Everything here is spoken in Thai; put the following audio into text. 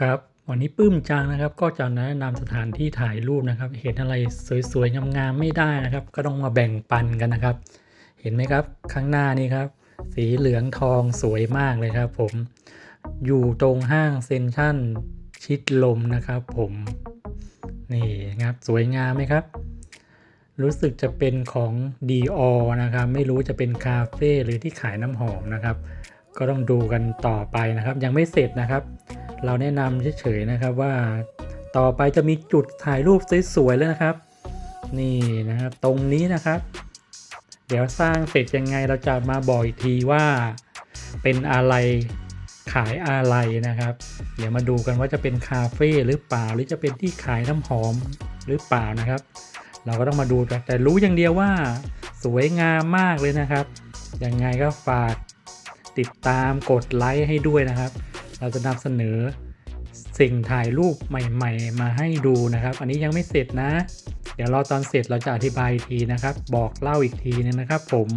ครับวันนี้ปื้มจังนะครับก็จะแนะนำสถานที่ถ่ายรูปนะครับ เห็นอะไรสวยๆงามๆไม่ได้นะครับ ก็ต้องมาแบ่งปันกันนะครับ เห็นไหมครับข้างหน้านี่ครับ สีเหลืองทองสวยมากเลยครับผมอยู่ตรงห้างเซนทรัลชิดลมนะครับผมนี่ครับสวยงามไหมครับ รู้สึกจะเป็นของ d ีอนะครับ ไม่รู้จะเป็นคาเฟ่หรือที่ขายน้ำหอมนะครับ ก็ต้องดูกันต่อไปนะครับ ยังไม่เสร็จนะครับ เราแนะนำเฉยๆนะครับว่าต่อไปจะมีจุดถ่ายรูปสวยๆแล้วนะครับ นี่นะครับตรงนี้นะครับ เดี๋ยวสร้างเสร็จยังไงเราจะมาบอกอีกทีว่าเป็นอะไรขายอะไรนะครับ เดี๋ยวมาดูกันว่าจะเป็นคาเฟ่หรือเปล่าหรือจะเป็นที่ขายน้ำหอมหรือเปล่านะครับ เราก็ต้องมาดูกันแต่รู้อย่างเดียวว่าสวยงามมากเลยนะครับยังไงก็ฝากติดตามกดไลค์ให้ด้วยนะครับ เราจะนำเสนอสิ่งถ่ายรูปใหม่ ๆ มาให้ดูนะครับ อันนี้ยังไม่เสร็จนะ เดี๋ยวรอตอนเสร็จเราจะอธิบายอีกทีนะครับ บอกเล่าอีกทีนึงนะครับผม